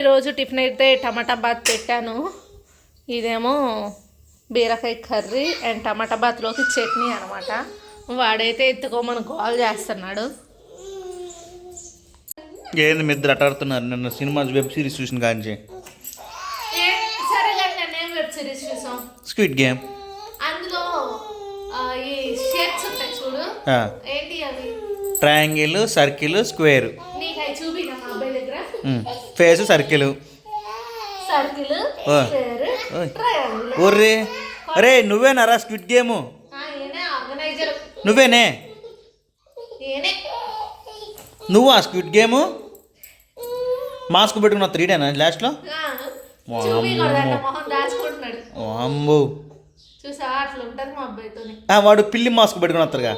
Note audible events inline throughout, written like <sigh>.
ఈరోజు టిఫిన్ అయితే టమాటా బాత్ పెట్టాను. ఇదేమో బీరకాయ కర్రీ అండ్ టమాటా బాత్లోకి చట్నీ అనమాట వాడైతే ఎత్తుకోమని కాల్ చేస్తున్నాడు. ఏంది మీ ఇద్దరు అటాడుతున్నారు నిన్న సినిమా వెబ్ సిరీస్ చూసిన కాంచి సరే నేను వెబ్ సిరీస్ చూసాం? Squid game. అందులో ఆ, ఈ షేప్స్ ఉంటాయి చూడు. ఏంటి అవి? Triangle circle square. నీకు అవి చూపినా మా అబ్బాయి దగ్గర? Face circle. ఒర్రే అరే నువ్వేనారా స్క్విడ్ గేమ్? నువ్వేనే? నువ్వు ఆ స్క్విడ్ గేమ్? మాస్క్ పెట్టుకున్న త్రీడేనా లాస్ట్లో? అమ్మో వాడు పిల్లి మాస్క్ పెట్టుకుని వస్తారుగా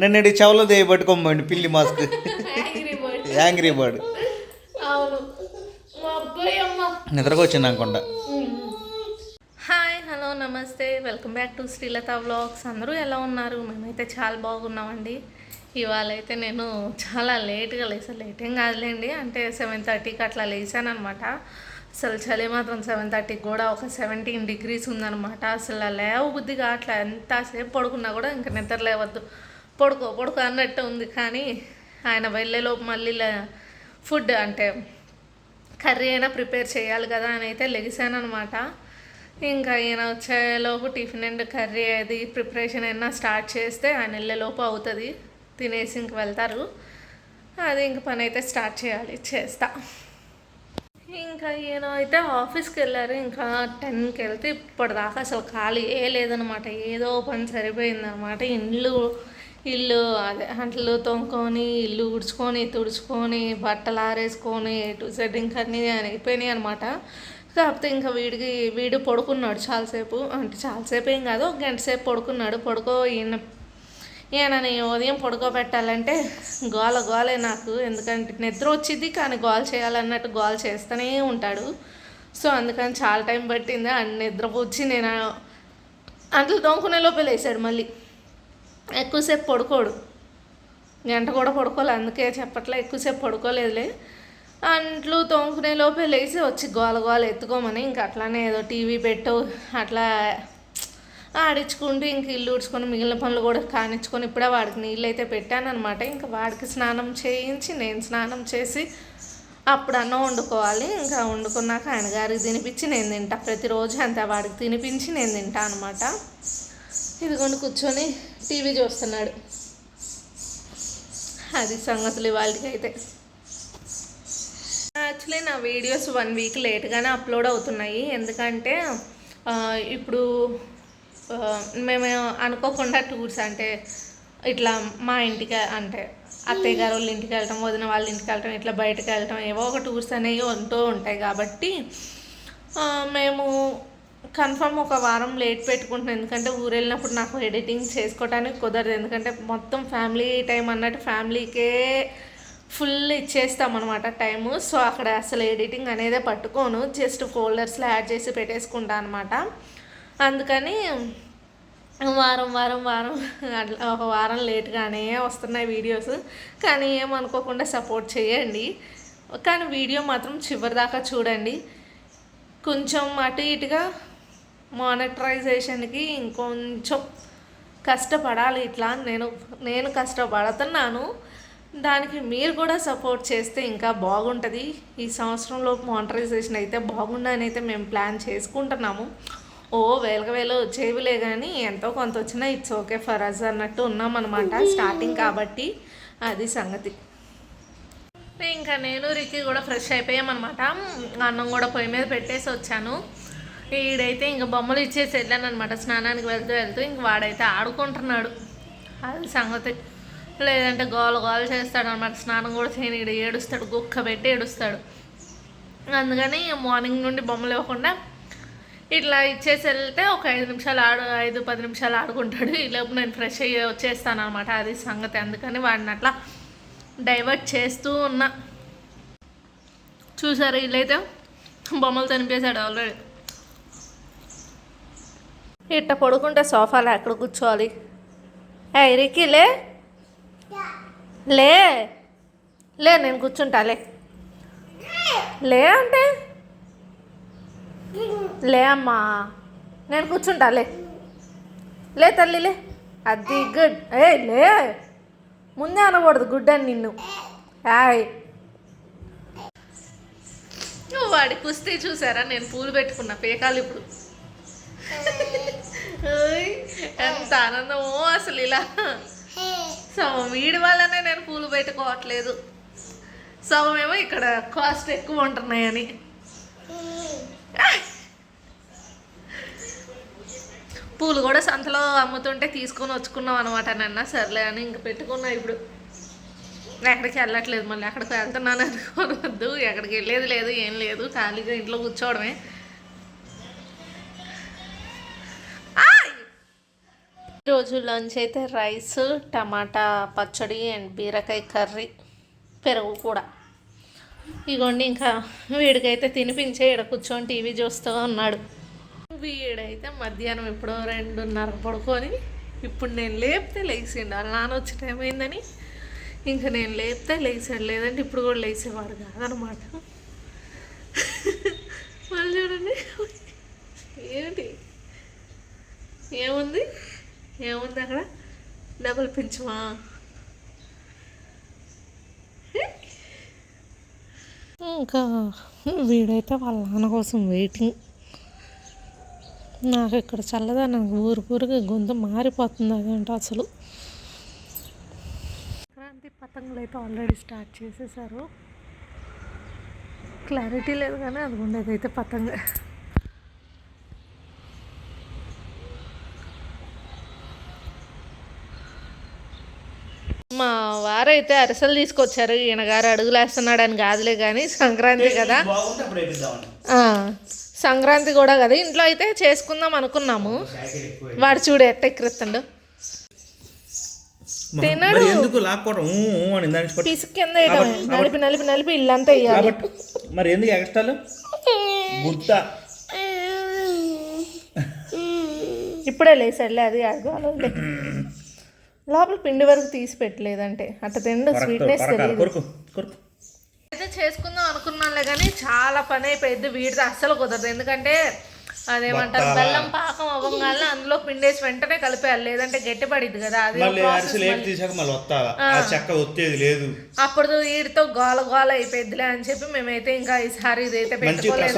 నిన్న ఇటు చెవులో దే పట్టుకోమండి పిల్లి mask. <laughs> Angry bird angry bird అవును మా అబ్బాయి అనుకుంటా హాయ్ హలో నమస్తే. Welcome back to Srilatha vlogs. అందరూ ఎలా ఉన్నారు? మేమైతే చాలా బాగున్నామండి. ఇవాళ అయితే నేను చాలా లేట్గా లేసాను లేట్ ఏం కాదులేండి. అంటే సెవెన్ థర్టీకి అట్లా లేసాను అనమాట అసలు చలి మాత్రం సెవెన్ థర్టీకి కూడా ఒక సెవెంటీన్ డిగ్రీస్ ఉందనమాట అసలు లేవ బుద్ధిగా అట్లా ఎంతసేపు పడుకున్నా కూడా ఇంకా నిద్ర లేవద్దు. పడుకో పడుకో అన్నట్టు ఉంది. కానీ ఆయన వెళ్ళేలోపు మళ్ళీ ఫుడ్ అంటే కర్రీ అయినా ప్రిపేర్ చేయాలి కదా అని అయితే లెగిసాను అనమాట ఇంకా ఈయన వచ్చేలోపు టిఫిన్ అండ్ కర్రీ అది ప్రిపరేషన్ అయినా స్టార్ట్ చేస్తే ఆయన వెళ్ళేలోపు అవుతుంది. తినేసి ఇంక వెళ్తారు. అది ఇంక పని అయితే స్టార్ట్ చేయాలి. చేస్తా. ఇంకా ఈయన అయితే ఆఫీస్కి వెళ్ళారు. ఇంకా టెన్కి వెళ్తే ఇప్పటిదాకా అసలు ఖాళీ ఏ లేదనమాట. ఏదో పని సరిపోయిందనమాట. ఇల్లు ఇల్లు అదే అంట్లు తోముకొని ఇల్లు ఉడుచుకొని తుడుచుకొని బట్టలు ఆరేసుకొని టూ సెడ్ ఇంకా అన్నీ అయిపోయినాయి అనమాట కాకపోతే ఇంకా వీడికి వీడు పడుకున్నాడు చాలాసేపు. అంటే చాలాసేపు ఏం కాదు ఒక గంట సేపు పడుకున్నాడు. పడుకో ఈయన ఈయనని ఉదయం పడుకోబెట్టాలంటే గోల గోలే నాకు. ఎందుకంటే నిద్ర వచ్చింది కానీ గోల చేయాలన్నట్టు గోల చేస్తూనే ఉంటాడు. సో అందుకని చాలా టైం పట్టింది. అండ్ నిద్ర వచ్చి నేను అంట్లు తోముకునే లోపే లేసాడు మళ్ళీ. ఎక్కువసేపు పడుకోడు. గంట కూడా పడుకోలే అందుకే చెప్పట్లే ఎక్కువసేపు పడుకోలేదులే. అంట్లు తోముకునే లోపే లేచి వచ్చి గోల గోల ఎత్తుకోమని ఇంకా అట్లానే ఏదో టీవీ పెట్టు అట్లా ఆడించుకుంటూ ఇంక ఇల్లు ఊడ్చుకొని మిగిలిన పనులు కూడా కానిచ్చుకొని ఇప్పుడే వాడికి నీళ్ళు అయితే పెట్టాను అనమాట ఇంకా వాడికి స్నానం చేయించి నేను స్నానం చేసి అప్పుడు అన్నం వండుకోవాలి. ఇంకా వండుకున్నాక ఆయన గారికి తినిపించి నేను తింటా. ప్రతిరోజు అంతే వాడికి తినిపించి నేను తింటా అనమాట. ఇదిగోండి కూర్చొని టీవీ చూస్తున్నాడు. అది సంగతులు వాళ్ళకి అయితే యాక్చువల్లీ నా వీడియోస్ వన్ వీక్ లేట్గానే అప్లోడ్ అవుతున్నాయి. ఎందుకంటే ఇప్పుడు మేము అనుకోకుండా టూర్స్ అంటే ఇట్లా మా ఇంటికి అంటే అత్తయ్య గారు వాళ్ళ ఇంటికి వెళ్ళటం వదిన వాళ్ళ ఇంటికి వెళ్ళటం ఇట్లా బయటకు వెళ్ళటం ఏవో ఒక టూర్స్ అనేవి ఉంటూ ఉంటాయి కాబట్టి మేము కన్ఫర్మ్ ఒక వారం లేట్ పెట్టుకుంటున్నాను ఎందుకంటే ఊరు వెళ్ళినప్పుడు నాకు ఎడిటింగ్ చేసుకోవడానికి కుదరదు. ఎందుకంటే మొత్తం ఫ్యామిలీ టైం అన్నట్టు ఫ్యామిలీకే ఫుల్ ఇచ్చేస్తాం అనమాట టైము. సో అక్కడ అసలు ఎడిటింగ్ అనేదే పట్టుకోను. జస్ట్ ఫోల్డర్స్లో యాడ్ చేసి పెట్టేసుకుంటా అనమాట అందుకని వారం వారం వారం అట్లా ఒక వారం లేట్గానే వస్తున్నాయి వీడియోస్. కానీ ఏమనుకోకుండా సపోర్ట్ చేయండి. కానీ వీడియో మాత్రం చివరి దాకా చూడండి. కొంచెం అటు ఇటుగా మానిటరైజేషన్కి ఇంకొంచెం కష్టపడాలి ఇట్లా నేను నేను కష్టపడుతున్నాను. దానికి మీరు కూడా సపోర్ట్ చేస్తే ఇంకా బాగుంటుంది. ఈ సంవత్సరంలో మానిటరైజేషన్ అయితే బాగుండని అయితే మేము ప్లాన్ చేసుకుంటున్నాము. ఓ వేలక వేలు వచ్చేవిలే కానీ ఎంతో కొంత వచ్చినా ఇట్స్ ఓకే ఫర్ అస్ అన్నట్టు ఉన్నామన్నమాట. స్టార్టింగ్ కాబట్టి అది సంగతి. ఇంకా నేను రికి కూడా ఫ్రెష్ అయిపోయామన్నమాట. అన్నం కూడా పొయ్యి మీద పెట్టేసి వచ్చాను ఈడైతే ఇంకా బొమ్మలు ఇచ్చేసి వెళ్ళాను అనమాట స్నానానికి వెళ్తూ వెళ్తూ ఇంక వాడైతే ఆడుకుంటున్నాడు. అది సంగతి. లేదంటే గోల గోల చేస్తాడు అనమాట స్నానం కూడా చేయని. ఈడు ఏడుస్తాడు. గుక్క పెట్టి ఏడుస్తాడు. అందుకని మార్నింగ్ నుండి బొమ్మలు ఇవ్వకుండా ఇట్లా ఇచ్చేసి వెళ్తే ఒక ఐదు నిమిషాలు ఆడు ఐదు పది నిమిషాలు ఆడుకుంటాడు. ఈ లోపు నేను ఫ్రెష్ అయ్యి వచ్చేస్తాను అనమాట అది సంగతి. అందుకని వాడిని అట్లా డైవర్ట్ చేస్తూ ఉన్నా. చూసారు వీళ్ళైతే? బొమ్మలు తినిపేశాడు ఆల్రెడీ. ఇట్ట పడుకుంటే సోఫాలో ఎక్కడ కూర్చోవాలి? ఏ లే. లే. లే నేను కూర్చుంటా లే. అంటే? లే అమ్మా. నేను కూర్చుంటా లే. తల్లిలే తల్లి లే. అది గుడ్. ఏ లే. ముందే అనకూడదు గుడ్ అని నిన్ను. హాయ్ వాడి కుస్తీ చూసారా? నేను పూలు పెట్టుకున్న పేకాలు ఇప్పుడు. ఎంత ఆనందమో అసలు ఇలా. సగం వీడి వల్లనే నేను పూలు పెట్టుకోవట్లేదు. సగం ఏమో ఇక్కడ కాస్ట్ ఎక్కువ ఉంటున్నాయని. పూలు కూడా సంతలో అమ్ముతుంటే తీసుకొని వచ్చుకున్నాం అనమాట నాన్న. సర్లే అని ఇంక పెట్టుకున్నా ఇప్పుడు. ఎక్కడికి వెళ్ళట్లేదు మళ్ళీ. ఎక్కడికి వెళ్తున్నాను అనుకోవద్దు. ఎక్కడికి వెళ్ళేది లేదు ఏం లేదు. ఖాళీగా ఇంట్లో కూర్చోవడమే. రోజు లంచ్ అయితే రైస్ టమాటా పచ్చడి అండ్ బీరకాయ కర్రీ పెరుగు కూడా. ఇగోండి ఇంకా వీడికైతే తినిపించే ఇక్కడ కూర్చొని టీవీ చూస్తూ ఉన్నాడు. వీడైతే మధ్యాహ్నం ఎప్పుడో రెండున్నర పడుకొని ఇప్పుడు నేను లేపితే లేచిండు. వాళ్ళ నాన్న వచ్చే టైం అయిందని ఇంకా నేను లేపితే లేచాడు. లేదంటే ఇప్పుడు కూడా లేచేవాడు కాదనమాట. మళ్ళీ చూడండి. ఏంటి? ఏముంది? ఏముంది అక్కడ? డబుల్ పెంచమా? ఇంకా వీడైతే వాళ్ళ నాన్న కోసం వెయిటింగ్ నాకు ఇక్కడ చల్లదనం ఊరు ఊరికి గొంతు మారిపోతుంది అదేంటో అసలు. క్రాంతి పతంగులు అయితే ఆల్రెడీ స్టార్ట్ చేసేసారు. క్లారిటీ లేదు కానీ అది ఉండేదైతే పతంగ. మా వారైతే అరిసెలు తీసుకొచ్చారు. ఈయన గారు అడుగులేస్తున్నాడని కాదులే కానీ సంక్రాంతి కదా. సంక్రాంతి కూడా కదా. ఇంట్లో అయితే చేసుకుందాం అనుకున్నాము. వాడు చూడు ఎట్ట ఎక్కిరిస్తాడు. తినడు. అని కింద. నలిపి నలిపి నలిపి ఇల్లంతా వేయాలి మరి ఎందుకు ఎక్స్ట్రాలు? ఇప్పుడే లేసాడులే అది అడగాలి <laughs> లోపల పిండి వరకు తీసి పెట్టలేదంటే. అట్ట తిండు స్వీట్నెస్ తెలియదు కొరకు కొరకు. అయితే చేసుకుందాం అనుకున్నానులే కానీ చాలా పని అయిపోయింది. వీడితో అస్సలు కుదరదు. ఎందుకంటే అదేమంటారు? బెల్లం పాకం అవ్వగానే అందులో పిండేసి వెంటనే కలిపేయాలి. లేదంటే గట్టి పడిద్ది కదా అది మళ్ళీ అరిసెలు ఏపి తీసాక మళ్ళీ వస్తావా? ఆ. చెక్క ఒత్తేది లేదు. అప్పుడు వీడితో గోల గోల అయిపోయిద్దిలే అని చెప్పి మేమైతే ఇంకా ఈసారి ఇదైతే పెట్టుకోలేదు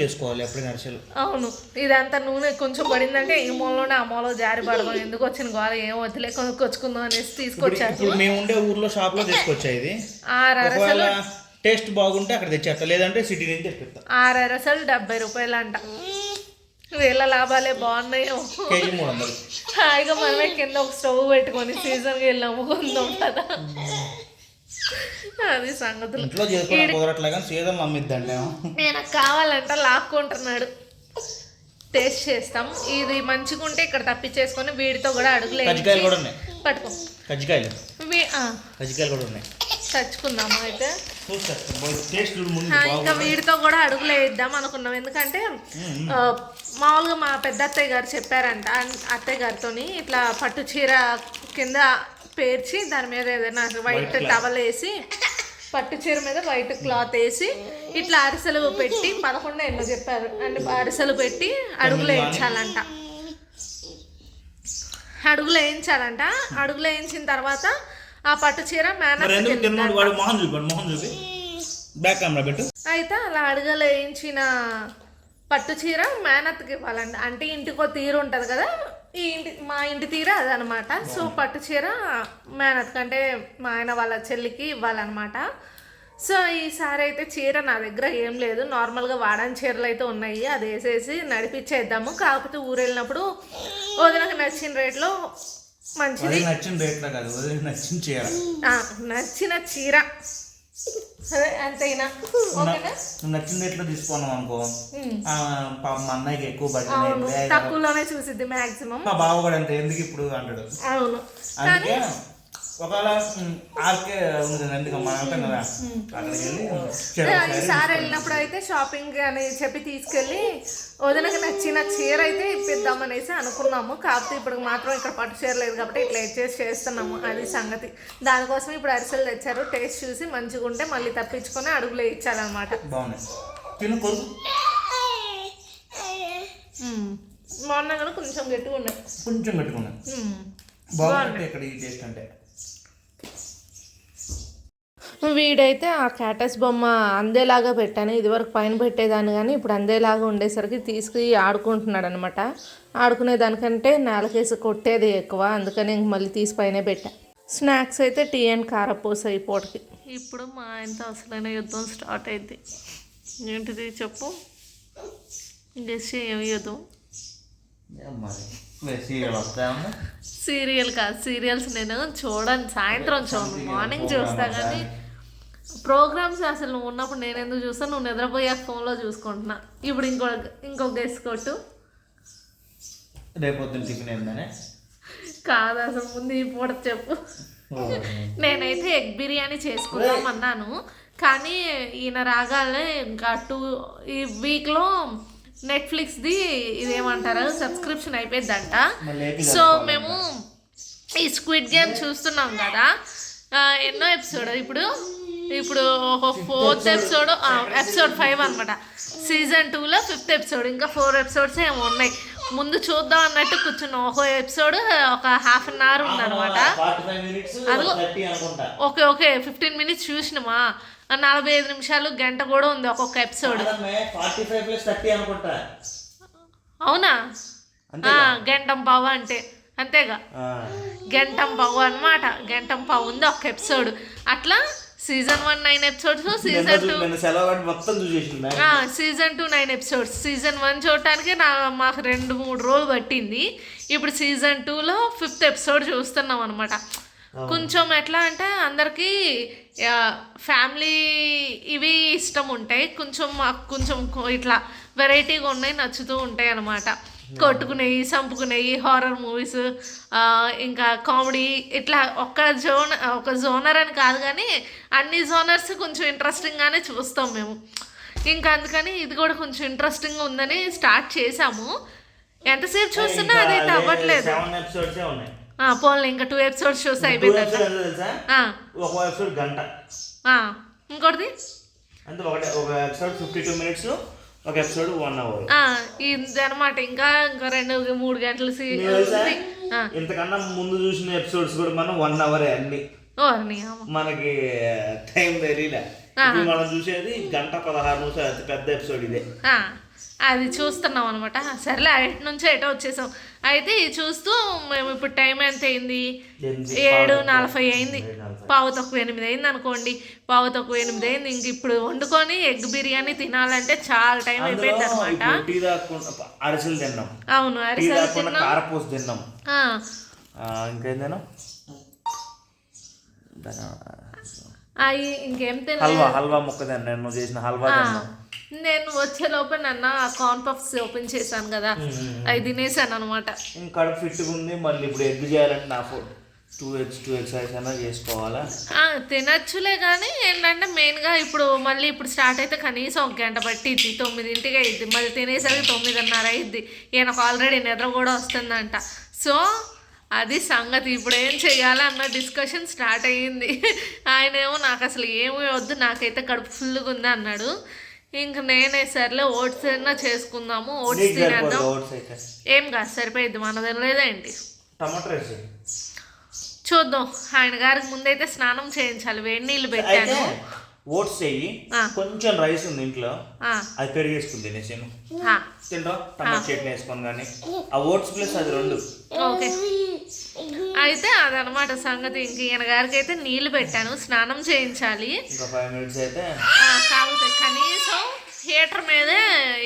చేసుకోవాలి ఎప్పుడైనా అరిసెలు. అవును. ఇదంతా నూనె కొంచెం పడిందంటే ఈ మూలలోనే ఆ మూల జారి పడదాం ఎందుకు వచ్చిన గోల? ఏం వద్దులే కొనుక్కొచ్చుకుందాం అనేసి తీసుకొచ్చారు. ఇప్పుడు మేము ఉండే ఊర్లో షాప్లో తీసుకొచ్చా ఇది? ఆరు అరసలు. టేస్ట్ బాగుంటే అక్కడ తెచ్చేస్తా లేదంటే సిటీ నుంచి తెప్పిస్తా ఆరు అరసలు డెబ్బై రూపాయలు అంట వీళ్ళ లాభాలే బాగున్నాయో హాయిగా మనమే కింద ఒక స్టవ్ పెట్టుకొని సీజన్కి వెళ్ళి అమ్ముకుందాం కదా అది సంగతులు. నేను కావాలంట లాక్కుంటున్నాడు. టేస్ట్ చేస్తాం. ఇది మంచిగా ఉంటే ఇక్కడ తప్పించేసుకొని వీడితో కూడా అడుగులే. కజ్జికాయలు కూడా ఉన్నాయి. పట్టుకో. కజ్జికాయలు. కజ్జికాయలు కూడా ఉన్నాయి. తెచ్చుకుందాము అయితే? ఇంకా వీడితో కూడా అడుగులు వేద్దాం అనుకున్నాం. ఎందుకంటే మామూలుగా మా పెద్ద అత్తయ్య గారు చెప్పారంట అత్తయ్య గారితోని ఇట్లా పట్టు చీర కింద పేర్చి దాని మీద ఏదైనా వైట్ టవల్ వేసి పట్టు చీర మీద వైట్ క్లాత్ వేసి ఇట్లా అరిసెలు పెట్టి పదకొండు ఎన్నో చెప్పారు. అంటే అరిసెలు పెట్టి అడుగులు వేయించాలంట. అడుగులు వేయించాలంట. అడుగులు వేయించిన తర్వాత ఆ పట్టు చీర మేనత్ వాడు? చూపాడు చూపి బ్యాక్ కెమెరా పెట్టు. అయితే అలా అడగలు వేయించిన పట్టు చీర మేనత్కి ఇవ్వాలండి అంటే ఇంటికో తీరు ఉంటుంది కదా? ఈ ఇంటి మా ఇంటి తీర అదనమాట. సో పట్టు చీర మేనత్కి అంటే మా ఆయన వాళ్ళ చెల్లికి ఇవ్వాలన్నమాట సో ఈసారి అయితే చీర నా దగ్గర ఏం లేదు. నార్మల్గా వాడని చీరలు అయితే ఉన్నాయి. అది వేసేసి నడిపించేద్దాము కాకపోతే ఊరు వెళ్ళినప్పుడు వదినకు నచ్చిన రేట్లో మంచిది. నచ్చిన రేట్లో కాదు వదిలి నచ్చిన చీర నచ్చిన చీర. అంతేనా? నచ్చిన రేట్లో తీసుకున్నాం అనుకో? పాపం మా అన్నయ్యకి ఎక్కువ బడ్జెట్ తక్కువలోనే చూసిద్ది మాక్సిమం మా బావ కూడా అంతే ఎందుకు ఇప్పుడు అంటాడు? అవును. అందుకే ఒకవేళ ఆర్కే ఉంది కదా? మనం అక్కడికి వెళ్ళి ఈసారి వెళ్ళినప్పుడు అయితే షాపింగ్ అని చెప్పి తీసుకెళ్ళి వదినకి నచ్చిన చీర అయితే ఇప్పిద్దాం అనేసి అనుకున్నాము. కాకపోతే ఇప్పుడు మాత్రం ఇక్కడ పట్టు చీర లేదు కాబట్టి ఇట్లా ఇచ్చేసి చేస్తున్నాము అది సంగతి. దానికోసం ఇప్పుడు అరిసెలు తెచ్చారు. టేస్ట్ చూసి మంచిగా ఉంటే మళ్ళీ తప్పించుకొని అడుగులు ఇచ్చారనమాట బాగున్నాయి. తిను కొరుకు మ్మ్. మొన్న కూడా కొంచెం గట్టిగా ఉన్నాయి. కొంచెం పెట్టుకున్నాను మ్మ్. బాగుంటుంది ఇక్కడ ఈ టేస్ట్ అంటే? వీడైతే ఆ క్యాటస్ బొమ్మ అందేలాగా పెట్టాను. ఇదివరకు పైన పెట్టేదాన్ని కానీ ఇప్పుడు అందేలాగా ఉండేసరికి తీసుకుని ఆడుకుంటున్నాడు అనమాట ఆడుకునే దానికంటే నేలకేసి కొట్టేది ఎక్కువ. అందుకని ఇంక మళ్ళీ తీసి పైన పెట్టా. స్నాక్స్ అయితే టీ అండ్ కారపూస ఈ పూటకి. ఇప్పుడు మా ఆయనతో అసలైన యుద్ధం స్టార్ట్ అయింది. ఏంటిది చెప్పు. గెస్ ఏం యుద్ధం? సీరియల్ కాదు సీరియల్స్ నేను చూడను. సాయంత్రం చూడను. మార్నింగ్ చూస్తా కానీ ప్రోగ్రామ్స్ అసలు నువ్వు ఉన్నప్పుడు నేను ఎందుకు చూస్తాను నువ్వు నిద్రపోయాక ఫోన్లో చూసుకుంటున్నా. ఇప్పుడు ఇంకో ఇంకో గెస్ కొట్టు. రేపొద్దున టిఫిన్ ఏందనే? కాదు అసలు ముందు ఈ పూట చెప్పు. నేనైతే ఎగ్ బిర్యానీ చేసుకుందాం అన్నాను. కానీ ఈయన రాగానే ఇంకా టూ ఈ వీక్లో నెట్ఫ్లిక్స్ది ఇదేమంటారు? సబ్స్క్రిప్షన్ అయిపోయిందంట సో మేము ఈ స్క్విడ్ గేమ్ చూస్తున్నాం కదా. ఎన్నో ఎపిసోడ్ ఇప్పుడు? ఇప్పుడు ఒక ఫోర్త్ ఎపిసోడ్. ఎపిసోడ్ ఫైవ్ అనమాట సీజన్ టూలో ఫిఫ్త్ ఎపిసోడ్ ఇంకా ఫోర్ ఎపిసోడ్స్ ఏమో ఉన్నాయి. ముందు చూద్దాం అన్నట్టు కూర్చున్నాం ఒక ఎపిసోడ్ ఒక హాఫ్ అన్ అవర్. థర్టీ అనుకుంటా. ఓకే ఓకే ఫిఫ్టీన్ మినిట్స్ చూసినామా? నలభై ఐదు నిమిషాలు గంట కూడా ఉంది ఒక్కొక్క ఎపిసోడ్ అవునా? గంటం పావు అంటే అంతేగా. గంటం పావు అన్నమాట. గంటం పావు ఉంది ఒక ఎపిసోడ్ అట్లా season one nine episodes season two మొత్తం season two nine episodes. Season one చూడటానికి నా మాకు రెండు మూడు రోజులు పట్టింది. ఇప్పుడు సీజన్ టూలో ఫిఫ్త్ ఎపిసోడ్ చూస్తున్నాం అనమాట కొంచెం ఎట్లా అంటే అందరికీ ఫ్యామిలీ ఇవి ఇష్టం ఉంటాయి. కొంచెం మాకు కొంచెం ఇట్లా వెరైటీగా ఉన్నాయి నచ్చుతూ ఉంటాయి అనమాట కొట్టుకునేవి చంపుకునేవి హారర్ మూవీస్ ఇంకా కామెడీ ఇట్లా ఒక్క జోన్ ఒక జోనర్ అని కాదు కానీ అన్ని జోనర్స్ కొంచెం ఇంట్రెస్టింగ్గానే చూస్తాం మేము. ఇంకా అందుకని ఇది కూడా కొంచెం ఇంట్రెస్టింగ్ ఉందని స్టార్ట్ చేసాము ఎంతసేపు చూస్తున్నా అదైతే అవ్వట్లేదు పోన్లే ఇంకా టూ ఎపిసోడ్స్ చూస్తే అయిపోయింది ఒక ఎపిసోడ్ గంట. ఇంకోటిది? అంటే ఒకటే ఒక ఎపిసోడ్ ఫిఫ్టీ టూ మినిట్స్ ఒక ఎపిసోడ్ వన్ అవర్ ఆ, ఇది అనమాట ఇంకా ఇంకా రెండు మూడు గంటలు ఇంతకన్నా ముందు చూసిన ఎపిసోడ్స్ కూడా మనం వన్ అవరే అన్ని. మనకి టైం తెలియలే మనం చూసేది గంట పదహారు నిమిషాలు అతి పెద్ద ఎపిసోడ్ ఇదే. అది చూస్తున్నాం అనమాట సర్లే అటు నుంచి ఎటో వచ్చేసాం. అయితే ఇది చూస్తూ మేము ఇప్పుడు టైం ఎంత అయింది? ఏడు నలభై అయింది. పావు తక్కువ ఎనిమిది అయింది అనుకోండి పావు తక్కువ ఎనిమిది అయింది. ఇంక ఇప్పుడు వండుకొని ఎగ్ బిర్యానీ తినాలంటే చాలా టైం అయిపోయింది అనమాట అరిసెలు తిన్నాం. అవును అరిసెలు తిన్నాం. కారపూస తిన్నాం. ఇంకేం తిన్నాం? అవి ఇంకేం తినలేదు. హల్వా హల్వా ముక్క తిన్నాను నేను చేసిన హల్వా తిన్నాం. నేను వచ్చే లోపల నన్న కార్న్ పఫ్స్ ఓపెన్ చేశాను కదా. అవి తినేసాను అనమాట ఇంకా కడుపు ఫిట్గా ఉంది. మళ్ళీ ఇప్పుడు ఎగ్ చేయాలంటే నా టూ టూ అయినా చేసుకోవాలా? తినచ్చులే కానీ ఏంటంటే మెయిన్గా ఇప్పుడు మళ్ళీ ఇప్పుడు స్టార్ట్ అయితే కనీసం ఒక గంట పట్టిద్ది. తొమ్మిదింటికి అయింది మళ్ళీ తినేసరికి తొమ్మిదిన్నర అయింది ఈయనకు ఆల్రెడీ నిద్ర కూడా వస్తుందంట. సో అది సంగతి. ఇప్పుడు ఏం చేయాలి అన్న డిస్కషన్ స్టార్ట్ అయ్యింది. ఆయన ఏమో నాకు అసలు ఏమీ వద్దు. నాకైతే కడుపు ఫుల్గా ఉంది అన్నాడు. ఇంక నేనే సర్లే ఓట్స్ అయినా చేసుకుందాము. ఓట్స్ తినేద్దాం. ఏం కాదు సరిపోయింది మనది లేదేంటి టమాటో రైస్ చూద్దాం. ఆయన గారికి ముందైతే స్నానం చేయించాలి. వేడి నీళ్ళు పెట్టాను. ఓట్స్ చెయ్యి. కొంచెం రైస్ ఉంది ఇంట్లో. అది పెరిగేసుకుని తినేసాను. తింటా? టమాటో చట్నీ వేసుకొని కానీ. ఆ ఓట్స్ ప్లస్ అది రెండు. ఓకే. అయితే అదనమాట సంగతి. ఇంక ఈయన గారికి అయితే నీళ్ళు పెట్టాను. స్నానం చేయించాలి. ఇంకా ఫైవ్ మినిట్స్ అయితే. కనీసం హీటర్ మీదే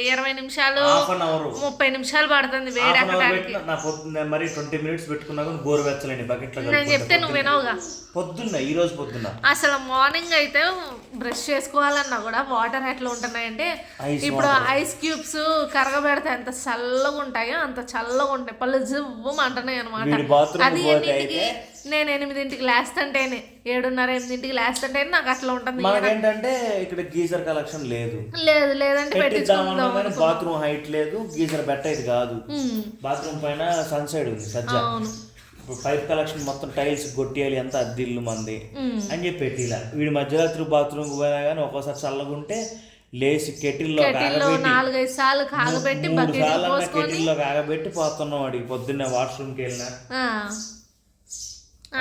ఇరవై నిమిషాలు ముప్పై నిమిషాలు పడుతుంది మరి ట్వంటీ మినిట్స్ పెట్టుకున్నా కానీ గోరు వెచ్చలేండి నేను చెప్తే నువ్వు వినవుగా? పొద్దున్న ఈ రోజు పొద్దున్న. అసలు మార్నింగ్ అయితే బ్రష్ చేసుకోవాలన్నా కూడా వాటర్ ఎట్లా ఉంటున్నాయంటే ఇప్పుడు ఐస్ క్యూబ్స్ కరగబెడితే ఎంత చల్లగా ఉంటాయో అంత చల్లగా ఉంటాయి పళ్ళు జివ్వు అంటున్నాయి అనమాట అది ఎన్నింటికి నేను ఎనిమిదింటికి లేస్తుంటేనే ఏడున్నర ఎనిమిదింటికి లేస్తుంటేనే నాకు అట్లా ఉంటుంది. మనకేంటంటే ఇక్కడ గీజర్ కలెక్షన్ లేదు. లేదు లేదంటే పెట్టిద్దామన్నా పెట్టించుకుందాం కానీ బాత్రూమ్ హైట్ లేదు గీజర్ పెట్టేది కాదు. బాత్రూమ్ పైన సన్ సైడ్ ఉంది సజ్జ. పైప్ కలెక్షన్ మొత్తం టైల్స్ కొట్టేయాలి అంతా అద్దిల్లు మంది. అని చెప్పి పెట్టిలా వీడి మధ్యరాత్రి బాత్రూమ్కి పోయినా కానీ ఒక్కోసారి చల్లగా ఉంటే లేచి కెటిల్లో నాలుగైదు సార్లు కాగబెట్టి కెటిల్లో కాగబెట్టి పోతున్నాం వాడికి పొద్దున్నే వాష్రూమ్కి వెళ్ళినా.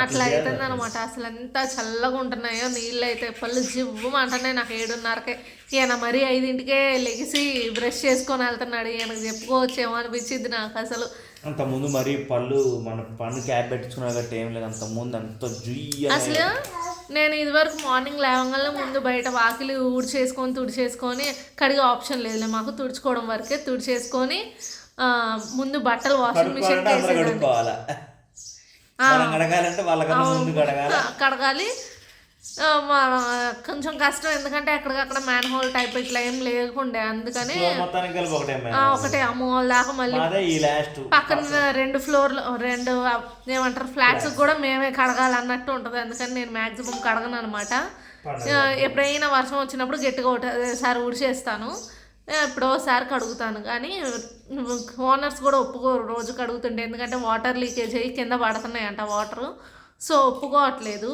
అట్లా అవుతుంది అనమాట అసలు ఎంత చల్లగా ఉంటున్నాయో నీళ్ళు అయితే పళ్ళు జివ్వు అంటున్నాయి నాకు ఏడున్నరకే. ఈయన మరీ ఐదింటికే లెగిసి బ్రష్ చేసుకొని వెళ్తున్నాడు. ఈయనకు చెప్పుకోవచ్చేమో అనిపించింది నాకు అసలు. అంత ముందు మరి పళ్ళు మన పన్ను క్యాప్ పెట్టించుకున్నా గట్ట ఏం లేదు. అంత ముందు అంత జుయ్య అసలు నేను ఇదివరకు మార్నింగ్ లేవగానే ముందు బయట వాకిలి ఊడ్చేసుకొని తుడిచేసుకొని కడిగే ఆప్షన్ లేదులే. మాకు తుడుచుకోవడం వరకే తుడిచేసుకొని ముందు బట్టలు వాషింగ్ మిషన్ మనం కడగాలంటే వాళ్ళకన్నా ముందు కడగాల. <laughs> కొంచెం కష్టం ఎందుకంటే ఎక్కడికక్కడ మ్యాన్ హోల్ టైప్ ఇట్లా ఏం లేకుండే అందుకని ఒకటే అమ్మోల్ దాకా మళ్ళీ పక్కన రెండు ఫ్లోర్లు రెండు ఏమంటారు ఫ్లాట్స్ కూడా మేమే కడగాలి అన్నట్టు ఉంటుంది అందుకని నేను మ్యాక్సిమం కడగను అనమాట ఎప్పుడైనా వర్షం వచ్చినప్పుడు గట్టిగా ఒకసారి ఊడ్చేస్తాను. ఎప్పుడోసారి ఎప్పుడో కడుగుతాను. కానీ ఓనర్స్ కూడా ఒప్పుకోరు రోజు కడుగుతుంటే. ఎందుకంటే వాటర్ లీకేజ్ అయ్యి కింద పడుతున్నాయంట వాటర్. సో ఒప్పుకోవట్లేదు.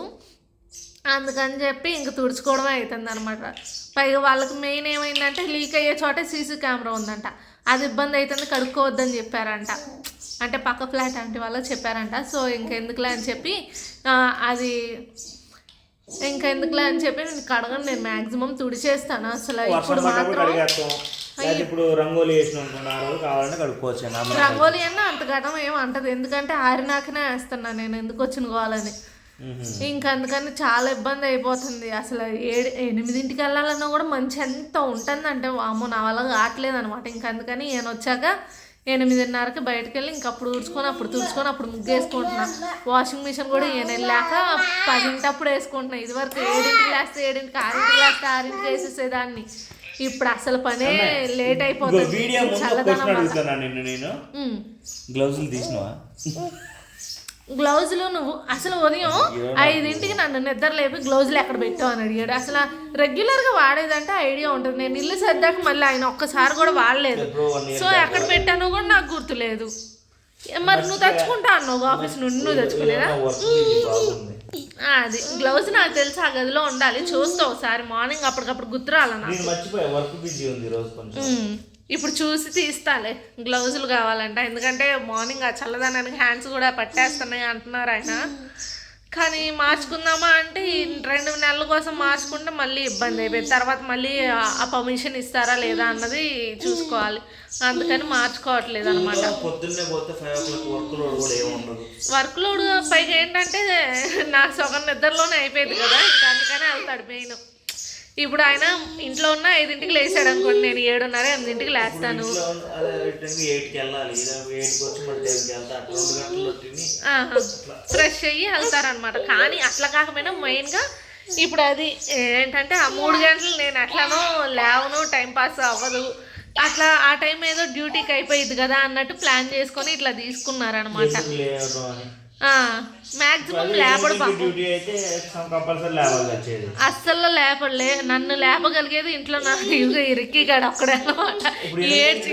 అందుకని చెప్పి ఇంక తుడుచుకోవడమే అవుతుంది అనమాట పైగా వాళ్ళకి మెయిన్ ఏమైందంటే లీక్ అయ్యే చోట సీసీ కెమెరా ఉందంట. అది ఇబ్బంది అవుతుంది కడుక్కోవద్దని చెప్పారంట. అంటే పక్క ఫ్లాట్ అంటే వాళ్ళు చెప్పారంట. సో ఇంకెందుకులే అని చెప్పి అది అది ఇంకెందుకులే అని చెప్పి నేను కడగను నేను మ్యాక్సిమం తుడిచేస్తాను. అసలు ఇప్పుడు మాత్రం ఇప్పుడు రంగోలి కావాలంటే కడుక్కోవచ్చు అన్న అంత ఘటం ఏం అంటది. ఎందుకంటే ఆరినాకనే వేస్తున్నాను నేను ఎందుకు వచ్చిన గోవాలని. ఇంకా అందుకని చాలా ఇబ్బంది అయిపోతుంది. అసలు ఏడు ఎనిమిదింటికి వెళ్ళాలన్నా కూడా మంచి ఎంత ఉంటుందంటే అమ్మో నా వల్ల కావట్లేదు అనమాట ఇంకా అందుకని ఈయన వచ్చాక ఎనిమిదిన్నరకి బయటకు వెళ్ళి ఇంక అప్పుడు తుడుచుకొని అప్పుడు తుడుచుకొని అప్పుడు ముగ్గేసుకుంటున్నా. వాషింగ్ మిషన్ కూడా ఈయన వెళ్ళాక పదింటప్పుడు వేసుకుంటున్నా. ఇదివరకు ఏడింటికి లేస్తే ఏడింటికి ఆరింటికి లేస్తే ఆరింటికి వేసేసేదాన్ని. ఇప్పుడు అసలు పనే లేట్ అయిపోతుంది. వీడియో నేను. గ్లౌజులు తీసినవా? <laughs> గ్లౌజులు నువ్వు అసలు ఉదయం ఐదింటికి నన్ను నిద్ర లేపి గ్లౌజులు ఎక్కడ పెట్టావు అని అడిగాడు. అసలు రెగ్యులర్గా వాడేదంటే ఐడియా ఉంటుంది. నేను ఇల్లు సర్దాక మళ్ళీ ఆయన ఒక్కసారి కూడా వాడలేదు. సో ఎక్కడ పెట్టానో కూడా నాకు గుర్తులేదు. మరి నువ్వు తెచ్చుకుంటా అన్నావు ఆఫీస్ నుండి? నువ్వు ఆ, అది. గ్లౌజ్ నాకు తెలిసి ఆ గదిలో ఉండాలి. చూస్తా ఒకసారి. మార్నింగ్ అప్పటికప్పుడు గుర్తురాల ఇప్పుడు చూసి తీస్తాలే. గ్లౌజులు కావాలంట. ఎందుకంటే మార్నింగ్ ఆ చల్లదనానికి హ్యాండ్స్ కూడా పట్టేస్తున్నాయి అంటున్నారు ఆయన. కానీ మార్చుకుందామా అంటే ఈ రెండు నెలల కోసం మార్చుకుంటే మళ్ళీ ఇబ్బంది అయిపోయింది. తర్వాత మళ్ళీ ఆ- పర్మిషన్ ఇస్తారా లేదా అన్నది చూసుకోవాలి. అందుకని మార్చుకోవట్లేదు అనమాట వర్క్ లోడ్ పైగా ఏంటంటే నాకు సగం నిద్రలోనే అయిపోయింది కదా. ఇంకా అందుకనే వెళ్తాడు మెయిన్ ఇప్పుడు ఆయన ఇంట్లో ఉన్న ఐదింటికి లేచాడు అనుకోండి నేను ఏడున్నర ఎనిమిదింటికి లేస్తాను. ఫ్రెష్ అయ్యి వెళ్తారనమాట కానీ అట్లా కాకపోయినా మెయిన్గా ఇప్పుడు అది ఏంటంటే ఆ మూడు గంటలు నేను ఎట్లానో లేవను టైం పాస్ అవ్వదు. అట్లా ఆ టైం ఏదో డ్యూటీకి అయిపోయింది కదా అన్నట్టు ప్లాన్ చేసుకొని ఇట్లా తీసుకున్నారనమాట మ్యాక్సిమం లేపడు అస్సలు లేపడలే. నన్ను లేపగలిగేది ఇంట్లో నాకు ఇరికి కాడు ఒక్కడే అనమాట ఇప్పుడు ఏడ్చి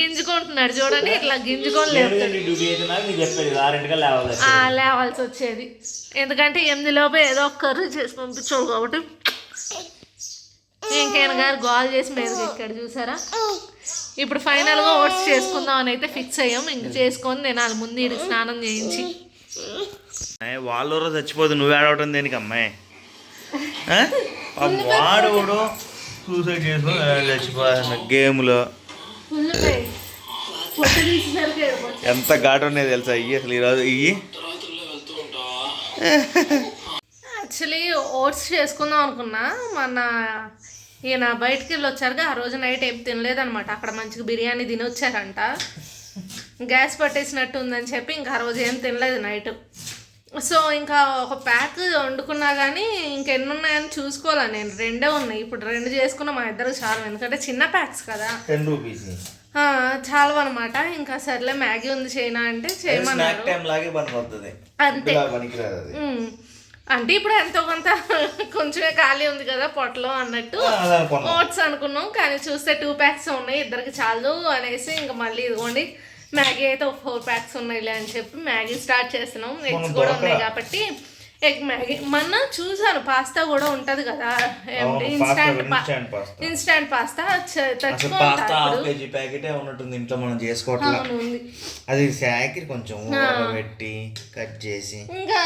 గింజుకుంటున్నాడు చూడండి ఇట్లా గింజుకొని లేవాల్సి వచ్చేది. ఎందుకంటే ఎనిమిది లోపే ఏదో ఒక కర్రీ చేసి పంపించాడు కాబట్టి. ఇంకైనా గారు గోల్ చేసి మీదకి ఎక్కాడు చూసారా? ఇప్పుడు ఫైనల్గా ఓట్స్ చేసుకుందాం అని అయితే ఫిక్స్ అయ్యాం. ఇంక చేసుకొని తినాలి ముందు ఇడికి స్నానం చేయించి. వాళ్ళు చచ్చిపోదు నువ్వు ఆడవటం దేనికి అమ్మాయి? వాడు కూడా సూసైడ్ చేసుకుని చచ్చిపోయాడు గేమ్లో. ఎంత ఘాటు ఉన్నాయి తెలుసా? ఇవి అసలు ఈరోజు ఇవి <laughs> యాక్చువల్లీ ఓట్స్ చేసుకుందాం అనుకున్నా. మన ఈయన బయటికి వెళ్ళి వచ్చారుగా ఆ రోజు నైట్ ఏం తినలేదనమాట అక్కడ మంచిగా బిర్యానీ తిని వచ్చారంట గ్యాస్ పట్టేసినట్టు ఉందని చెప్పి ఇంకా ఆ రోజు ఏం తినలేదు నైట్ సో ఇంకా ఒక ప్యాక్ వండుకున్నా కానీ ఇంకెన్ని ఉన్నాయని చూసుకోవాలా నేను. రెండే ఉన్నాయి. ఇప్పుడు రెండు చేసుకున్నా మా ఇద్దరు చాలు. ఎందుకంటే చిన్న ప్యాక్స్ కదా. టెన్ రూపీస్ ఆ, చాలు అనమాట ఇంకా సర్లే మ్యాగీ ఉంది చేయనా అంటే చేయమన్నారు. అంతే. అంటే ఇప్పుడు ఎంతో కొంత కొంచెమే ఖాళీ ఉంది కదా పొట్టలో అన్నట్టు. ఓట్స్ అనుకున్నాం. కానీ చూస్తే టూ ప్యాక్స్ ఉన్నాయి ఇద్దరికి చాలు అనేసి ఇంకా మళ్ళీ ఇదిగోండి మ్యాగీ అయితే ఒక ఫోర్ ప్యాక్స్ ఉన్నాయిలే అని చెప్పి మ్యాగీ స్టార్ట్ చేస్తున్నాం. ఎగ్స్ కూడా ఉన్నాయి కాబట్టి ఎగ్ మ్యాగీ మొన్న చూసాను పాస్తా కూడా ఉంటది కదా. ఇన్స్టాంట్. ఇన్స్టాంట్ పాస్తా అసలు తెచ్చుకుంటా పాస్తా హాఫ్ ఇప్పుడు. కేజీ ప్యాకెటే ఉన్నట్టుంది ఇంట్లో మనం చేసుకోవట్లా. అవును ఉంది. అది కొంచెం పెట్టి కట్ చేసి. ఇంకా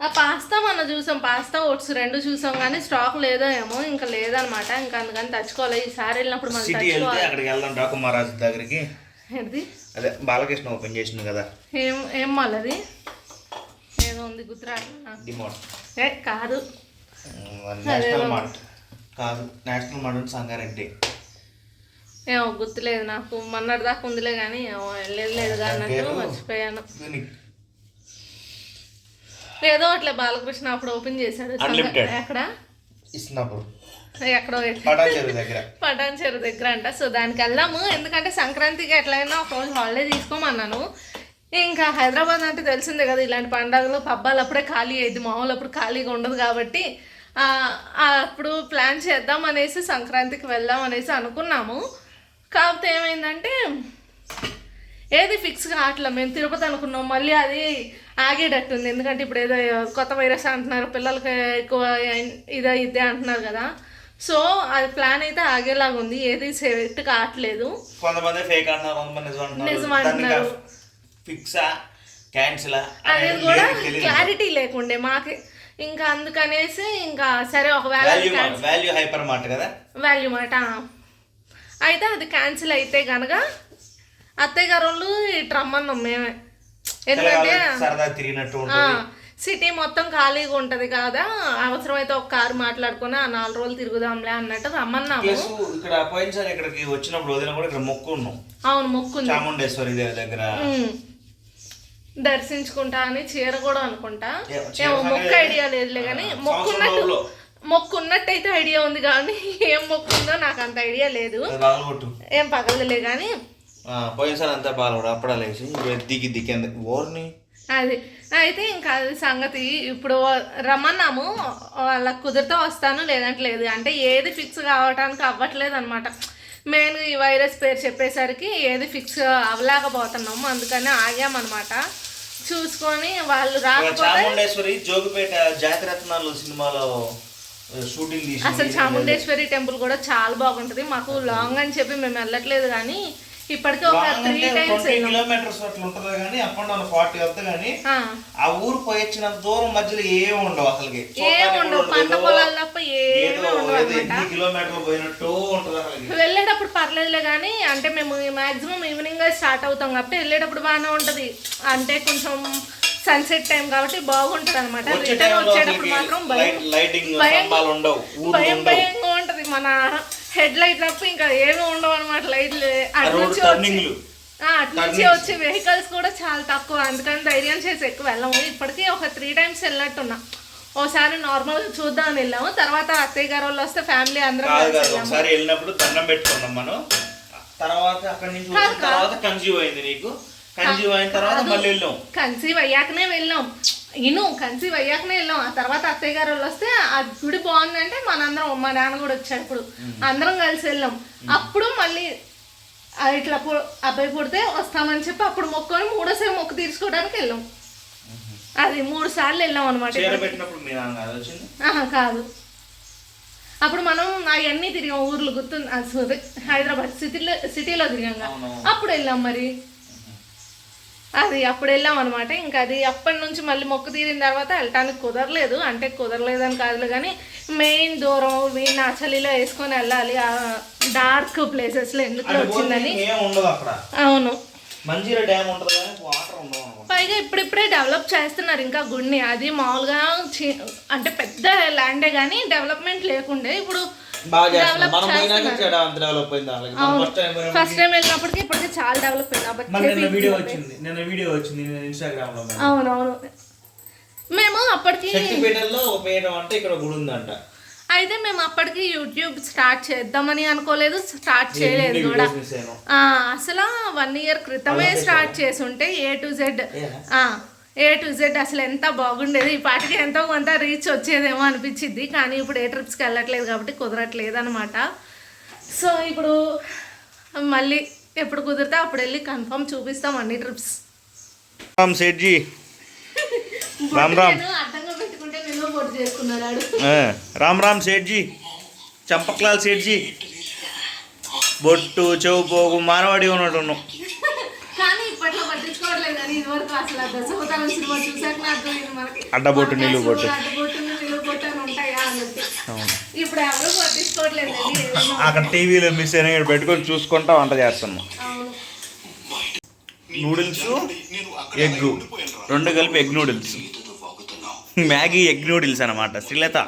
ఆ పాస్తా మనం చూసాం పాస్తా ఓట్స్ రెండు చూసాం కానీ స్టాక్ లేదో ఏమో ఇంకా లేదనమాట. ఇంకా అందుకని తెచ్చుకోవాలి ఈసారి వెళ్ళినప్పుడు మనం సిటీ వెళ్తే తెచ్చుకోవాలి. అక్కడికి వెళ్దాం డాకు మహారాజ్ దగ్గరికి. ఏంటిది? అదే బాలకృష్ణ ఓపెన్ చేసింది కదా. ఏం ఏం మళ్ళది ఏదో ఉంది గుర్తురా డిమార్ట్. ఏ కాదు. National mart. కాదు నేషనల్ మార్ట్ సంగారెడ్డి. ఏమో గుర్తులేదు నాకు. మొన్నటి దాకా ఉందిలే కానీ ఏమో లేదు లేదు అన్నట్టు మర్చిపోయాను. యూనిక్ ఏదో అట్లా బాలకృష్ణ అప్పుడు ఓపెన్ చేశాడు. Unlimited. ఎక్కడ? ఇస్తున్నప్పుడు. ఎక్కడో పటాన్ చెరువు దగ్గర. పటాన్ చెరువు దగ్గర అంట. సో దానికి వెళ్దాము. ఎందుకంటే సంక్రాంతికి ఎట్లయినా ఒక రోజు హాలిడే తీసుకోమన్నాను. ఇంకా హైదరాబాద్ అంటే తెలిసిందే కదా ఇలాంటి పండగలు పబ్బాలు అప్పుడే ఖాళీ అయ్యింది. మామూలు అప్పుడు ఖాళీగా ఉండదు కాబట్టి ఆ, ఆ, అప్పుడు ప్లాన్ చేద్దాం అనేసి సంక్రాంతికి వెళ్దాం అనేసి అనుకున్నాము. కాకపోతే ఏమైందంటే ఏది ఫిక్స్ కావట్లే మేము తిరుపతి అనుకున్నాం. మళ్ళీ అది ఆగేటట్టుంది. ఎందుకంటే ఇప్పుడు ఏదో కొత్త వైరస్ అంటున్నారు. పిల్లలకి ఎక్కువ ఇదే ఇదే అంటున్నారు కదా. సో అది ప్లాన్ అయితే ఆగేలాగా ఉంది. ఏది సెట్ కావట్లేదు. కొంతమంది ఫేక్ అంటున్నారు. కొంతమంది నిజం అంటున్నారు. ఫిక్సా క్యాన్సిలా అనేది కూడా క్లారిటీ లేకుండే. మాకు ఇంకా అందుకనేసి ఇంకా సరే ఒకవేళ వాల్యూ హైపర్ మార్ట్ కదా? వాల్యూ మాట అయితే అది క్యాన్సిల్ అయితే కనుక అత్తయ్య గారు వాళ్ళు ఇటు రమ్మన్నాం మేమే. ఎందుకంటే సరదా తిరిగినట్టు సిటీ మొత్తం ఖాళీగా ఉంటది కదా? అవసరమైతే ఒక కారు మాట్లాడుకుని ఆ నాలుగు రోజులు తిరుగుదాంలే అన్నట్టు రమ్మన్నాము. ఇక్కడ ఇక్కడికి వచ్చినప్పుడు వదిన కూడా ఇక్కడ మొక్కు ఉన్నాం. అవును మొక్కుంది చాముండేశ్వరి దగ్గర. దర్శించుకుంటా అని చీర కూడా అనుకుంటా. మొక్కు ఐడియా లేదులే కానీ మొక్కు లోపల. మొక్కు ఉన్నట్టయితే ఐడియా ఉంది కానీ <laughs> ఏం మొక్కు ఉందో నాకు అంత ఐడియా లేదు. ఏం పగలలే కానీ పోయినసారి అంతా బాగా అప్పడాలేసి దిగి దిగి ఓర్ని? అది. అయితే ఇంకా అది సంగతి ఇప్పుడు రమ్మన్నాము వాళ్ళకి కుదిరితే వస్తాను లేదంటే లేదు. అంటే ఏది ఫిక్స్ కావడానికి అవ్వట్లేదు అనమాట మెయిన్ ఈ వైరస్ పేరు చెప్పేసరికి ఏది ఫిక్స్ అవ్వలేకపోతున్నాము. అందుకని ఆగామన్నమాట. చూసుకొని వాళ్ళు రాకపోతే జోగిపేట జాతిరత్నాలు సినిమాలో షూటింగ్ అసలు చాముండేశ్వరి టెంపుల్ కూడా చాలా బాగుంటుంది. మాకు లాంగ్ అని చెప్పి మేము వెళ్ళట్లేదు కానీ ఇప్పటికే ఒక త్రీ టైమ్స్ కిలోమీటర్స్ అట్లా ఉంటుంది కానీ అప్ అండ్ డౌన్ ఫార్టీ వద్ద కానీ ఆ. ఊరు పోయి వచ్చినంత దూరం మధ్యలో ఏమి ఉండవు అసలుకి. ఏం చూడటానికి ఉండవు. కూడా పంట ఏదో- పొలాలు తప్ప ఏమీ ఏదో కిలోమీటర్లు పోయినట్టు ఉంటుంది వెళ్ళేటప్పుడు పర్లేదులే కానీ అంటే మేము మాక్సిమం ఈవినింగ్ స్టార్ట్ అవుతాం కాబట్టి వెళ్ళేటప్పుడు బాగానే ఉంటుంది. అంటే కొంచెం సన్సెట్ టైం కాబట్టి బాగుంటుంది అనమాట రిటర్న్ వచ్చేటప్పుడు మాత్రం భయం భయం- భయంగా ఉంటుంది మన హెడ్ లైట్ తప్ప ఇంకా ఏమీ ఉండవు అనమాట లైట్లు. అటు నుంచి వచ్చి అటు నుంచి వచ్చే వెహికల్స్ కూడా చాలా తక్కువ. అందుకని ధైర్యం చేసి ఎక్కువ వెళ్ళము. ఇప్పటికీ ఒక త్రీ టైమ్స్ వెళ్ళినట్టున్నా. ఓసారి నార్మల్ చూద్దామని వెళ్ళాము. తర్వాత అత్తయ్య గారు వాళ్ళు వస్తే ఫ్యామిలీ అందరం కాదు కాదు ఒకసారి వెళ్ళినప్పుడు దండం పెట్టుకున్నాం మనం. తర్వాత అక్కడి నుంచి వచ్చిన తర్వాత కన్సీవ్ అయింది నీకు. కన్సీవ్ అయిన తర్వాత మళ్ళీ వెళ్ళాం. కన్సీవ్ అయ్యాకనే వెళ్ళాం. ఇను కన్సీవ్ అయ్యాకనే వెళ్ళాం. ఆ తర్వాత అత్తయ్య గారు వాళ్ళు వస్తే ఆ గుడి బాగుందంటే మనందరం మా నాన్న కూడా వచ్చాడు ఇప్పుడు. అందరం కలిసి వెళ్ళాం. అప్పుడు మళ్ళీ ఇట్లా అబ్బాయి పుడితే వస్తామని చెప్పి అప్పుడు మొక్కుని మూడోసారి మొక్కు తీర్చుకోవడానికి వెళ్ళాం. అది మూడు సార్లు వెళ్ళాం అనమాట కాదు వచ్చింది? ఆహా కాదు. అప్పుడు మనం అవన్నీ తిరిగాం ఊర్లు sorry, హైదరాబాద్ సిటీలో సిటీలో తిరిగాం. అప్పుడు వెళ్ళాం మరి. అది అప్పుడు వెళ్ళాం అనమాట ఇంకా అది అప్పటి నుంచి మళ్ళీ మొక్కు తీరిన తర్వాత వెళ్ళటానికి కుదరలేదు. అంటే కుదరలేదని కాదులే కానీ మెయిన్ దూరం వీణ చలిలో వేసుకొని వెళ్ళాలి. ఆ డార్క్ ప్లేసెస్లో ఎందుకు వచ్చిందని. అవును. పైగా ఇప్పుడిప్పుడే డెవలప్ చేస్తున్నారు ఇంకా గుడిని. అది మామూలుగా అంటే పెద్ద ల్యాండే కానీ డెవలప్మెంట్ లేకుండే. ఇప్పుడు బాగా చేస్తున్నారు డెవలప్ మనం పోయినాక చేస్తున్నారు. చెడ అంత డెవలప్ అయింది అలాగే అవును. ఫస్ట్ టైం ఫస్ట్ టైం వెళ్ళినప్పటికీ ఇప్పటికీ చాలా డెవలప్ అయింది. మళ్ళీ నిన్న వీడియో వచ్చింది. నిన్న వీడియో వచ్చింది. ఇన్స్టాగ్రామ్లో. అవునవును. మేము అప్పటికి శక్తిపీఠంలో ఒక పీఠం అంటే ఇక్కడ గుడి ఉందంట. అయితే మేము అప్పటికి యూట్యూబ్ స్టార్ట్ చేద్దామని అనుకోలేదు. స్టార్ట్ చేయలేదు కూడా. అసలు వన్ ఇయర్ క్రితమే స్టార్ట్ చేసి ఉంటే A to Z? A to Z అసలు ఎంత బాగుండేది. ఈ పాటికి ఎంతో కొంత రీచ్ వచ్చేదేమో అనిపించింది కానీ ఇప్పుడు ఏ ట్రిప్స్కి వెళ్ళట్లేదు కాబట్టి కుదరట్లేదు అనమాట సో ఇప్పుడు మళ్ళీ ఎప్పుడు కుదిరితే అప్పుడు వెళ్ళి కన్ఫర్మ్ చూపిస్తాం అన్ని ట్రిప్స్ రామ్ సేట్జీ. రామ్ రామ్. రామ్ రామ్ సేట్జీ. చంపక్లాల్ సేట్జీ. బొట్టు చెవు పోగు మానవాడి ఉన్నట్టు ఉన్నావు. కానీ ఇప్పట్లో ఇదివరకు అసలు ఆ దశవతారం సినిమా చూసాక నాకు అర్థమైంది మనకి. అడ్డబొట్టు, నిలువు బొట్టు. అడ్డబొట్టు నిలువు బొట్టు అని ఉంటాయా అన్నట్టు అవును. ఇప్పుడు ఎవరు పట్టించుకోవట్లేదు. <laughs> అక్కడ టీవీలో మిస్ అయిన ఇక్కడ పెట్టుకొని చూసుకుంటా వంట చేస్తున్నాం. Noodles egg. రెండు కలిపి egg noodles. Maggi egg noodles అనమాట శ్రీలత.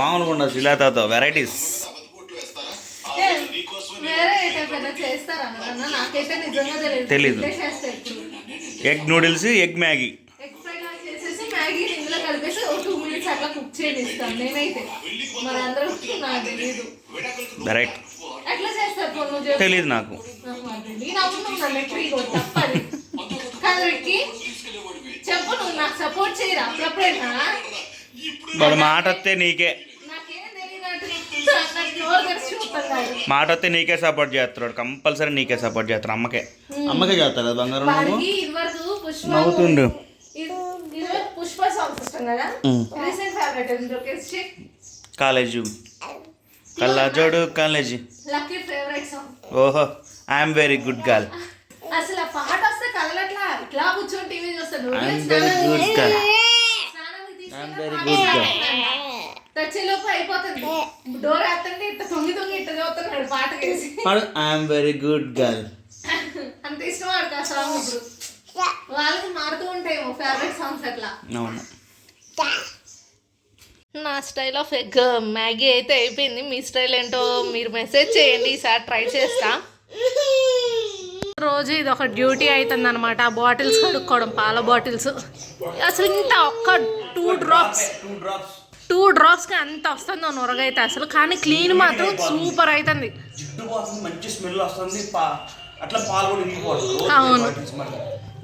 మామూలుగా ఉండదు శ్రీలతతో వెరైటీస్. తెలీదు. Egg noodles egg Maggi. Egg చేసేసి మ్యాగీ ఇందులో కలిపేసి ఒక టూ మినిట్స్ అట్లా కుక్ చేయని ఇస్తాను నేనైతే మరి అందరూ నాకు తెలియదు రైట్ ఎట్లా చేస్తారు నువ్వు నాకు. నేను అవును నన్ను ఫ్రీ తప్పది. కాదు విక్కీ చెప్పు నువ్వు నాకు సపోర్ట్ చేయరా? వాడు మాట వస్తే నాకేం తెలియనట్టు నాకు నోరు తెరిచి చూస్తున్నాడు మాట వస్తే నీకే సపోర్ట్ చేస్తున్నాడు. కంపల్సరీ నీకే సపోర్ట్ చేస్తాడు అమ్మకే. అమ్మకే చేస్తాడు కదా బంగారం నవ్వుతుండు. Pushpa college. College. Lucky favourite song ఓహో ఐఎమ్ వెరీ గుడ్ గర్ల్ అసలు ఆ పాట వస్తే కదలట్లా? ఇట్లా కూర్చొని టీవీ చూస్తాడు. I'm very good girl I'm very good girl. తెచ్చేలోపు అయిపోతుంది. డోర్ వేస్తుంటే ఇట్ట తొంగి తొంగి ఇట్ట చదువుతున్నాడు పాట కేసి ఐఎమ్ వెరీ గుడ్ గర్ల్ అంత ఇష్టం ఆడికి ఆ సాంగ్ ఇప్పుడు. వాళ్ళకి మారుతూ ఉంటాయేమో ఫేవరెట్ సాంగ్స్ అట్లా. అవును. నా స్టైల్ ఆఫ్ ఎగ్ మ్యాగీ అయితే అయిపోయింది. మీ స్టైల్ ఏంటో మీరు మెసేజ్ చేయండి ఈసారి ట్రై చేస్తా. రోజు ఇది ఒక డ్యూటీ అవుతుంది అనమాట ఆ బాటిల్స్ కడుక్కోవడం పాల బాటిల్స్ అసలు ఇంత ఒక్క two drops two drops two డ్రాప్స్కి అంత వస్తుందో నొరగైతే అసలు. కానీ క్లీన్ మాత్రం సూపర్ అవుతుంది జిడ్డు పోతుంది మంచి స్మెల్ వస్తుంది అట్లా పాలు కూడా ఇంకిపోతుంది అవును.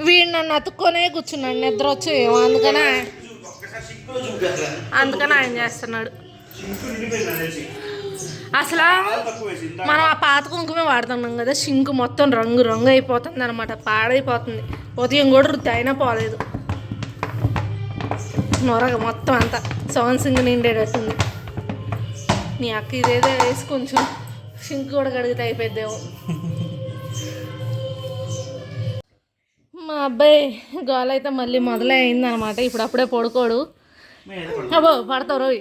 వీడు నన్ను అతుక్కొనే కూర్చున్నాడు నిద్ర వచ్చి అందుకనే అందుకని ఆయన చేస్తున్నాడు. సింక్ అసలు మనం ఆ పాత కుంకుమే వాడుతున్నాం కదా షింకు మొత్తం రంగు రంగు అయిపోతుంది అనమాట పాడైపోతుంది. ఉదయం కూడా రుద్ది అయినా పోలేదు. నొరగ మొత్తం అంతా. సౌన్ సింగ్ నిండేటట్టుంది నీ అక్క ఇదేదో వేసి కొంచెం షింక్ కూడా కడిగితే అయిపోద్దేమో మా అబ్బాయి గోల అయితే మళ్ళీ మొదలైంది అనమాట ఇప్పుడు అప్పుడే పడుకోడు. అబ్బో పడతావు రోయ్.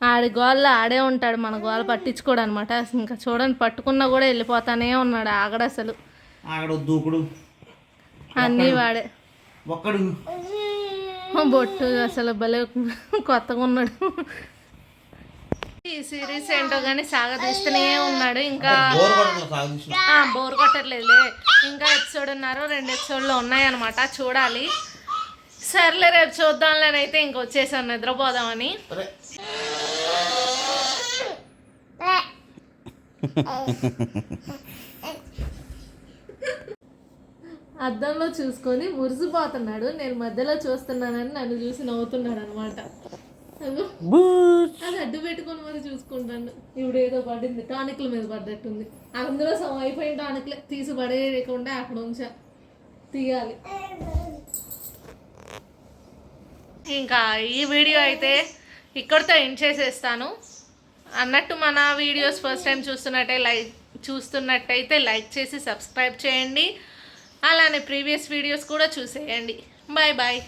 ఆడి గోళ్ళ ఆడే ఉంటాడు మన గోల పట్టించుకోడు అనమాట ఇంకా చూడండి పట్టుకున్నా కూడా వెళ్ళిపోతానే ఉన్నాడు ఆగడు అసలు ఆగడు దూకుడు అన్నీ వాడే. ఒక్కడు. బొట్టు అసలు భలే కొత్తగా ఉన్నాడు. ఈ సిరీస్ ఏంటో కానీ సాగదీస్తూనే ఉన్నాడు. ఇంకా బోర్ కొట్టట్లేదు ఇంకా ఎపిసోడ్ ఉన్నారు రెండు ఎపిసోడ్లు ఉన్నాయన్నమాట. చూడాలి. సర్లే రేపు చూద్దాంలేని అయితే ఇంక వచ్చేసాను. నిద్రపోదామని <laughs> <laughs> సరే అద్దంలో చూసుకొని మురిసిపోతున్నాడు. నేను మధ్యలో చూస్తున్నానని నన్ను చూసి నవ్వుతున్నాడు అనమాట అది అడ్డు పెట్టుకొని మరి చూసుకుంటాను. ఇప్పుడు ఏదో పడింది టానిక్ల మీద పడ్డట్టుంది. అందులో సగం అయిపోయిన టానిక్లే తీసి పడేయకుండా అక్కడ ఉంచా. తీయాలి. ఇంకా ఈ వీడియో అయితే ఇక్కడితో ఎండ్ చేసేస్తాను. అన్నట్టు మన వీడియోస్ ఫస్ట్ టైం చూస్తున్నట్టే లైక్ చూస్తున్నట్టయితే లైక్ చేసి సబ్స్క్రైబ్ చేయండి. అలానే ప్రీవియస్ వీడియోస్ కూడా చూసేయండి. Bye bye.